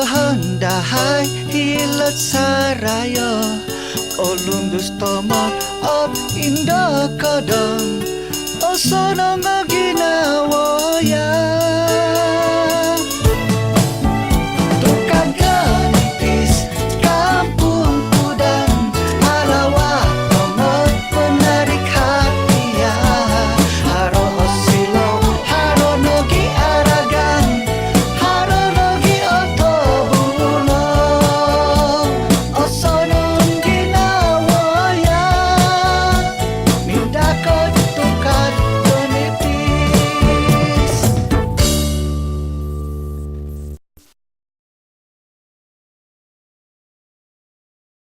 Hondahay hilat sarayo Olung dustomo op indokadon Osonongan